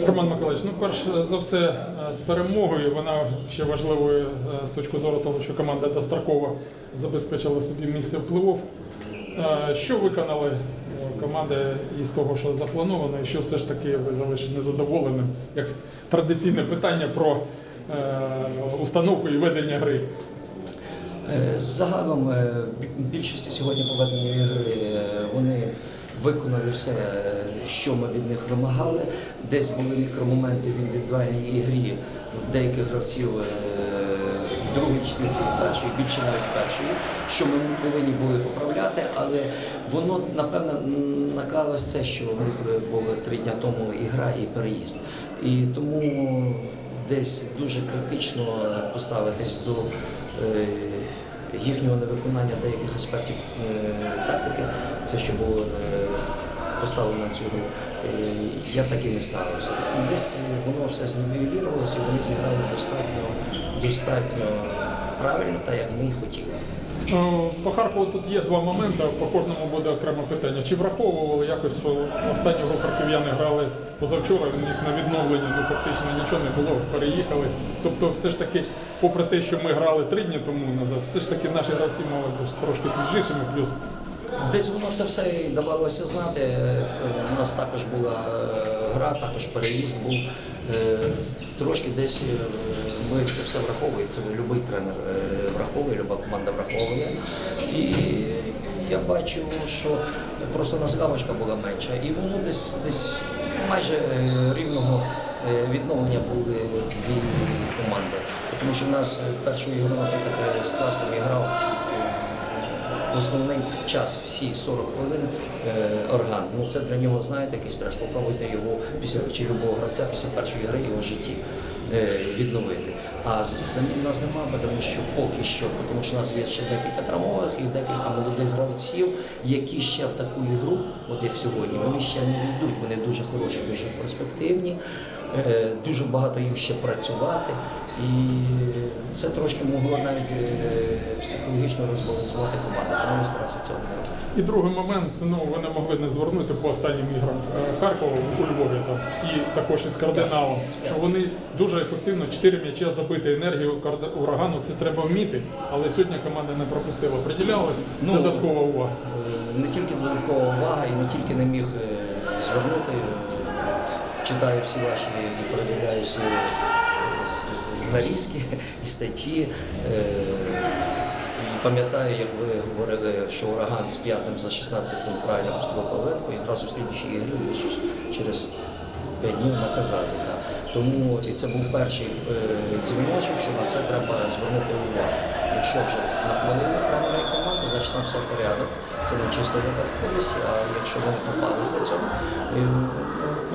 Роман Миколаївич, ну перш за все е, з перемогою. Вона ще важливою е, з точки зору того, що команда достроково забезпечила собі місце в плей-офф. Е, Що виконали команда із того, що заплановано, і що все ж таки ви залишили незадоволеним, як традиційне питання про установку і ведення гри. Загалом в більшості сьогодні проведеної ігри е, вони виконали все, що ми від них вимагали. Десь були мікромоменти в індивідуальній ігрі деяких гравців е, в другій, четвертій, першій, більше навіть в першій, що ми повинні були поправляти, але воно напевно накалось це, що в них було три дня тому ігра і переїзд. І тому десь дуже критично поставитись до е, їхнього невиконання деяких аспектів е, тактики, це що було е, поставлено цю гру. Е, я так і не ставився. Десь воно все знівелірувалося, і вони зіграли достатньо, достатньо правильно, так як ми і хотіли. Е, По Харкову тут є два моменти, по кожному буде окреме питання. Чи враховували якось, що останню гру харків'яни грали позавчора, у них на відновлення ну, фактично нічого не було, переїхали. Тобто, все ж таки, попри те, що ми грали три дні тому назад, все ж таки наші гравці мали бути трошки свіжішими, плюс Десь воно це все і давалося знати. Е, У нас також була е, гра, також переїзд був. Трошки десь ми це все враховуємо. Це будь-який тренер е, враховує, люба команда враховує. І я бачу, що просто нас лавочка була менша, і воно десь десь майже е, рівного е, відновлення були дві команди. Тому що в нас першу ігру, наприклад, з класом я грав. Основний час всі 40 хвилин е, орган. Ну це для нього, знаєте, якийсь стрес. Попробуйте його після чи любого гравця після першої гри його житті е, відновити. А замін нас немає, тому що поки що, тому що у нас є ще декілька травмових і декілька молодих гравців, які ще в таку ігру, от як сьогодні, вони ще не війдуть. Вони дуже хороші, дуже перспективні. Е, Дуже багато їм ще працювати, і це трошки могло навіть е, психологічно розбалансувати команду, тому ми старалися цього не робити. І другий момент, ну ви не могли не звернути по останнім іграм е, Харкова у Львові там і також із кардиналом, що вони дуже ефективно чотири м'яча забити енергію урагану. Це треба вміти, але сьогодні команда не пропустила. Приділялась Ну, додаткова увага. Не тільки додаткова увага, і не тільки не міг звернути. Е, Читаю всі ваші і передивляюся е, нарізки і статті. Е, Пам'ятаю, як ви говорили, що ураган з п'ятим за 16 секунд правильно поступив Павленко і зразу в слідчій ігрі через 5 днів наказали. Так. Тому і це був перший е, дзвіночок, що на це треба звернути увагу. Якщо вже нахвалили тренера і команду, значить там все в порядок. Це не чисто випадковість, а якщо вони попались на цьому.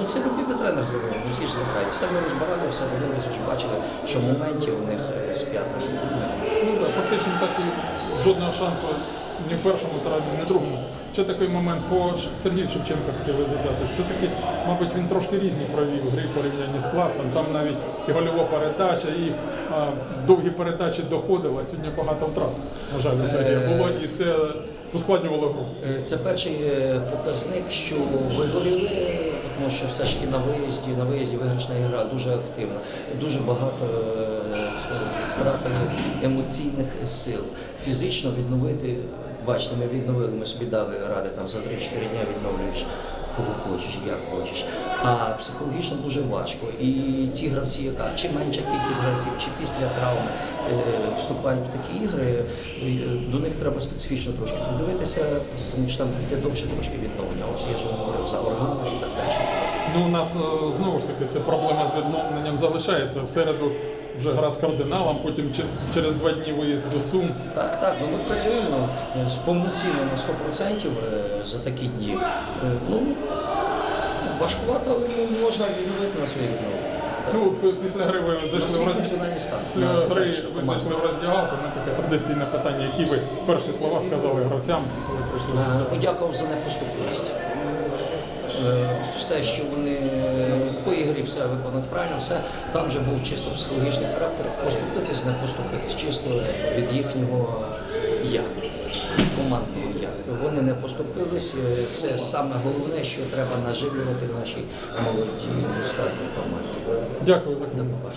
Е, це би тренер звернув, ну всі ж звертають. Все ми розбирали, все дивилися, вже бачили, що моментів у них е, з п'ятим. Ну так, фактично так і жодного шансу ні в першому травмі, ні в другому. Ще такий момент по Сергію Шевченка хотіли задати. Все-таки, мабуть, він трошки різні провів гри в порівнянні з класом. Там навіть і гольова передача, і а, довгі передачі доходили. а Сьогодні багато втрат, на жаль, у Сергія було, і це ускладнювало гру. Е, Це перший е, показник, що вигоріли, тому що все ж таки на виїзді, на виїзді виграшна гра дуже активна. Дуже багато е, втратили емоційних сил. Фізично відновити, бачите, ми відновили, ми собі дали ради там за 3-4 дня відновлюєш. Хочеш, як хочеш. А психологічно дуже важко. І ті гравці, яка чи менша кількість гравців, чи після травми е, вступають в такі ігри, е, до них треба специфічно трошки придивитися, тому що там йде довше трошки відновлення. Оце я ж говорив за органи і так далі. Ну, у нас е, знову ж таки це проблема з відновленням залишається. В середу вже гра з кардиналом, потім через два дні виїзд до Сум. Так, так, ну ми працюємо повноцінно на 100% е, за такі дні. Ну, важкувато, але ну, можна відновити на своє відновлення. Ну, після гри ви зайшли в роз- Після На гри ви зайшли в роздягалку. Ну таке традиційне питання, які ви перші слова сказали гравцям, коли прийшли в Е, роздягалку? Подякував за непоступливість. Е, Все, що вони по ігрі все виконали правильно, все там вже був чисто психологічний характер. Поступитись, не поступитись, чисто від їхнього я, команди. Вони не поступились. Е, Це саме головне, що треба наживлювати нашій молодій достатній команді. Дякую за коментар.